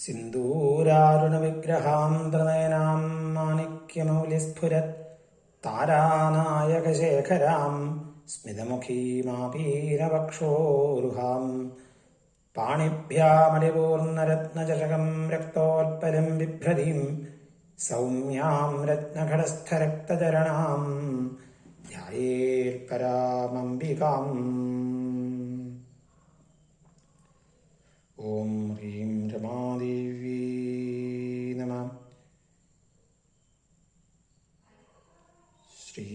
സിന്ദൂരാരുണവിഗ്രഹാം മാണിക്യമൗലിസ്ഫുരത് താരാനായകശേഖരാം സ്മിതമുഖീമാപീനവക്ഷോരുഹാം പാണിഭ്യാമലിപൂർണരത്നചഷകം രക്തോൽപ്പലം ബിഭ്രതീം സൗമ്യാം രത്നഘടസ്ഥരക്തചരണാം ധ്യായേൽപരാമംബികാം ഓം ഹ്രീം രമാദേവി നമ. ശ്രീ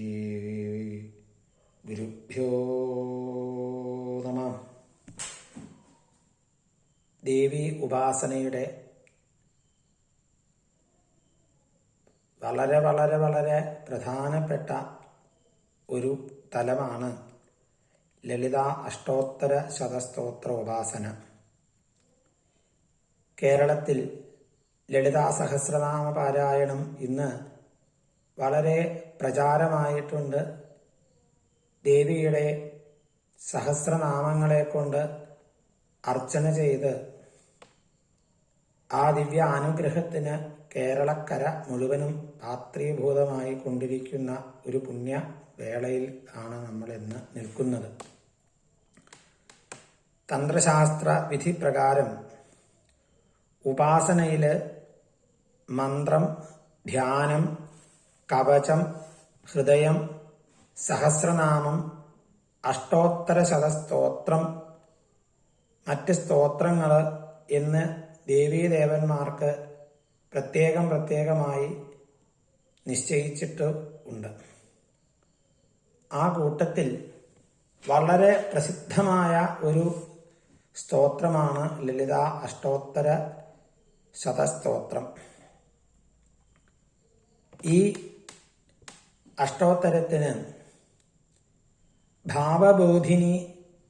ഗുരുഭ്യോ നമ. ദേവി ഉപാസനയുടെ വളരെ വളരെ വളരെ പ്രധാനപ്പെട്ട ഒരു തലമാണ് ലളിത അഷ്ടോത്തര ശതസ്തോത്ര ഉപാസന. കേരളത്തിൽ ലളിതാ സഹസ്രനാമ പാരായണം ഇന്ന് വളരെ പ്രചാരമായിട്ടുണ്ട്. ദേവിയുടെ സഹസ്രനാമങ്ങളെ കൊണ്ട് അർച്ചന ചെയ്ത് ആ ദിവ്യ അനുഗ്രഹത്തിന് കേരളക്കര മുഴുവനും പാത്രീഭൂതമായി കൊണ്ടിരിക്കുന്ന ഒരു പുണ്യ വേളയിൽ ആണ് നമ്മൾ ഇന്ന് നിൽക്കുന്നത്. തന്ത്രശാസ്ത്ര വിധി പ്രകാരം ഉപാസനയിൽ മന്ത്രം ധ്യാനം കവചം ഹൃദയം സഹസ്രനാമം അഷ്ടോത്തര ശതസ്തോത്രം മറ്റ് സ്തോത്രങ്ങൾ എന്ന് ദേവീദേവന്മാർക്ക് പ്രത്യേകം പ്രത്യേകമായി നിശ്ചയിച്ചിട്ട് ഉണ്ട്. ആ കൂട്ടത്തിൽ വളരെ പ്രസിദ്ധമായ ഒരു സ്തോത്രമാണ് ലളിത അഷ്ടോത്തര ശതസ്തോത്രം. ഈ അഷ്ടോത്തരത്തിന് ഭാവബോധിനി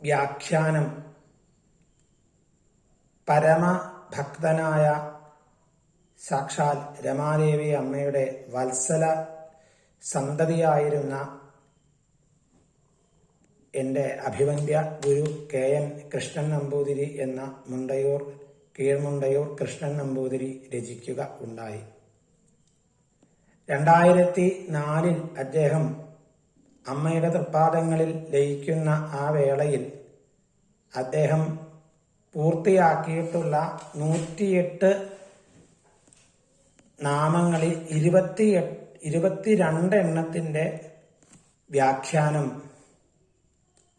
വ്യാഖ്യാനം പരമഭക്തനായ സാക്ഷാൽ രമാദേവി അമ്മയുടെ വത്സല സന്തതിയായിരുന്ന എന്റെ അഭിവന്ദ്യ ഗുരു കെ എൻ കൃഷ്ണൻ നമ്പൂതിരി എന്ന മുണ്ടയൂർ കീഴ്മുണ്ടയൂർ കൃഷ്ണൻ നമ്പൂതിരി രചിക്കുക ഉണ്ടായി. രണ്ടായിരത്തി നാലിൽ അദ്ദേഹം അമ്മയുടെ തൃപ്പാദങ്ങളിൽ ലയിക്കുന്ന ആ വേളയിൽ അദ്ദേഹം പൂർത്തിയാക്കിയിട്ടുള്ള നൂറ്റിയെട്ട് നാമങ്ങളിൽ ഇരുപത്തി ഇരുപത്തിരണ്ട് എണ്ണത്തിന്റെ വ്യാഖ്യാനം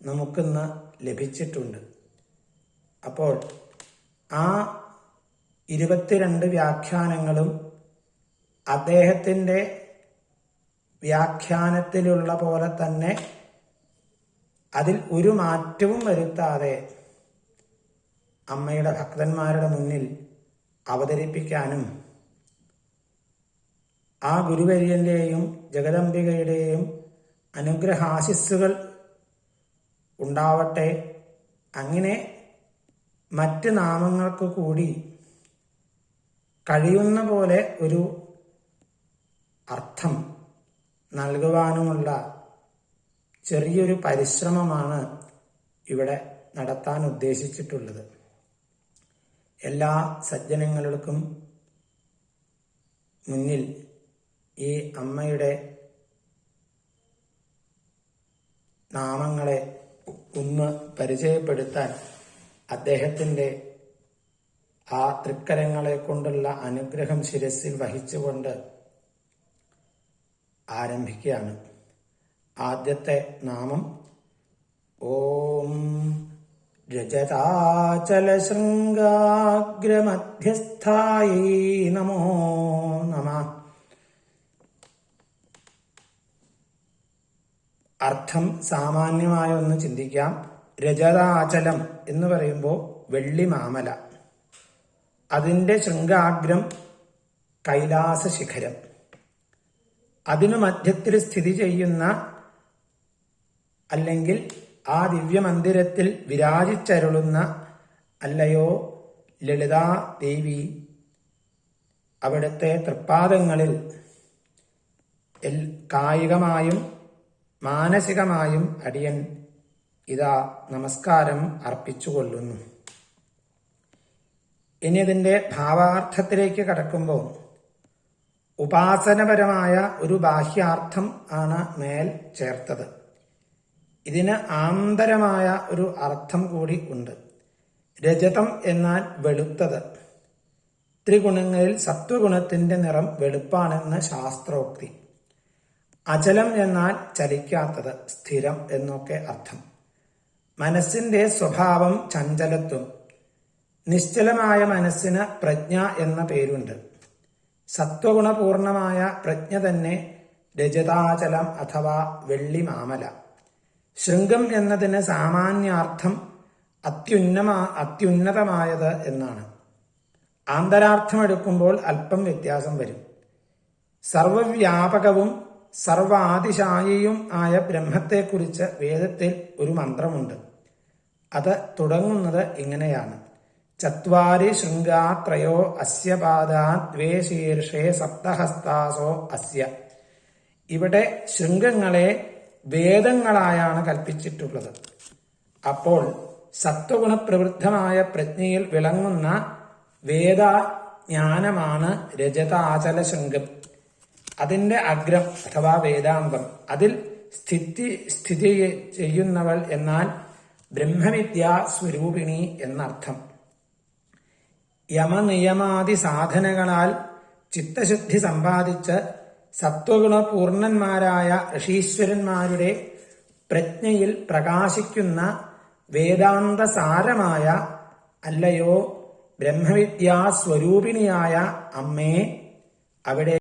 നമുക്കിന്ന് ലഭിച്ചിട്ടുണ്ട്. അപ്പോൾ ആ ഇരുപത്തിരണ്ട് വ്യാഖ്യാനങ്ങളും അദ്ദേഹത്തിന്റെ വ്യാഖ്യാനത്തിലുള്ള പോലെ തന്നെ അതിൽ ഒരു മാറ്റവും വരുത്താതെ അമ്മയുടെ ഭക്തന്മാരുടെ മുന്നിൽ അവതരിപ്പിക്കാനും ആ ഗുരുവര്യന്റെയും ജഗദംബികയുടെയും അനുഗ്രഹാശിസ്സുകൾ ഉണ്ടാവട്ടെ. അങ്ങനെ മറ്റ് നാമങ്ങൾക്ക് കൂടി കഴിയുന്ന പോലെ ഒരു അർത്ഥം നൽകുവാനുമുള്ള ചെറിയൊരു പരിശ്രമമാണ് ഇവിടെ നടത്താൻ ഉദ്ദേശിച്ചിട്ടുള്ളത്. എല്ലാ സജ്ജനങ്ങൾക്കും മുന്നിൽ ഈ അമ്മയുടെ നാമങ്ങളെ ഒന്ന് പരിചയപ്പെടുത്താൻ അദ്ദേഹത്തിന്റെ ആ തൃക്കരങ്ങളെ കൊണ്ടുള്ള അനുഗ്രഹം ശിരസിൽ വഹിച്ചുകൊണ്ട് ആരംഭിക്കുകയാണ്. ആദ്യത്തെ നാമം ഓം രജതാചല ശൃംഗാഗ്രമധ്യസ്ഥായി നമോ നമ. അർത്ഥം സാമാന്യമായ ഒന്ന് ചിന്തിക്കാം. രജതാചലം എന്ന് പറയുമ്പോൾ വെള്ളി മാമല. അതിന്റെ ശൃംഗാഗ്രം കൈലാസ ശിഖരം. അതിനു മധ്യത്തിൽ സ്ഥിതി ചെയ്യുന്ന അല്ലെങ്കിൽ ആ ദിവ്യമന്ദിരത്തിൽ വിരാജിച്ചരുളുന്ന അല്ലയോ ലളിതാ ദേവി അവിടുത്തെ തൃപ്പാദങ്ങളിൽ കായികമായും മാനസികമായും അടിയൻ ഇതാ നമസ്കാരം അർപ്പിച്ചുകൊള്ളുന്നു. ഇനി ഇതിന്റെ ഭാവാർത്ഥത്തിലേക്ക് കടക്കുമ്പോൾ ഉപാസനപരമായ ഒരു ബാഹ്യാർത്ഥം ആണ് മേൽ ചേർത്തത്. ഇതിന് ആന്തരമായ ഒരു അർത്ഥം കൂടി ഉണ്ട്. രജതം എന്നാൽ വെളുത്തത്. ത്രിഗുണങ്ങളിൽ സത്വഗുണത്തിന്റെ നിറം വെളുപ്പാണെന്ന് ശാസ്ത്രോക്തി. അചലം എന്നാൽ ചലിക്കാത്തത് സ്ഥിരം എന്നൊക്കെ അർത്ഥം. മനസ്സിന്റെ സ്വഭാവം ചഞ്ചലത്വം. നിശ്ചലമായ മനസ്സിന് പ്രജ്ഞ എന്ന പേരുണ്ട്. സത്വഗുണപൂർണമായ പ്രജ്ഞ തന്നെ രജതാചലം അഥവാ വെള്ളിമാമല. ശൃംഗം എന്നതിന് സാമാന്യാർത്ഥം അത്യുന്നമാ അത്യുന്നതമായത് എന്നാണ്. ആന്തരാർത്ഥം എടുക്കുമ്പോൾ അല്പം വ്യത്യാസം വരും. സർവവ്യാപകവും സർവാതിശായിയും ആയ ബ്രഹ്മത്തെക്കുറിച്ച് വേദത്തിൽ ഒരു മന്ത്രമുണ്ട്. അത് തുടങ്ങുന്നത് ഇങ്ങനെയാണ്. ചത്വാരി ശൃംഗാത്രയോ അസ്യ പാദാ ദ്വേ ശീർഷേ സപ്തഹസ്താസോ അസ്യ. ഇവിടെ ശൃംഗങ്ങളെ വേദങ്ങളായാണ് കൽപ്പിച്ചിട്ടുള്ളത്. അപ്പോൾ സത്വഗുണപ്രവൃദ്ധമായ പ്രജ്ഞയിൽ വിളങ്ങുന്ന വേദജ്ഞാനമാണ് രജതാചല ശൃംഗം അതിന്റെ അഗ്രം അഥവാ വേദാംഗം അതിൽ സ്ഥിതി സ്ഥിതി ചെയ്യുന്നവൾ എന്നാൽ ബ്രഹ്മവിദ്യാ സ്വരൂപിണി എന്നർത്ഥം. യമനിയമാദി സാധനങ്ങളാൽ ചിത്തശുദ്ധി സമ്പാദിച്ച് സത്വഗുണപൂർണന്മാരായ ഋഷീശ്വരന്മാരുടെ പ്രജ്ഞയിൽ പ്രകാശിക്കുന്ന വേദാന്തസാരമായ അല്ലയോ ബ്രഹ്മവിദ്യാ സ്വരൂപിണിയായ അമ്മേ അവിടെ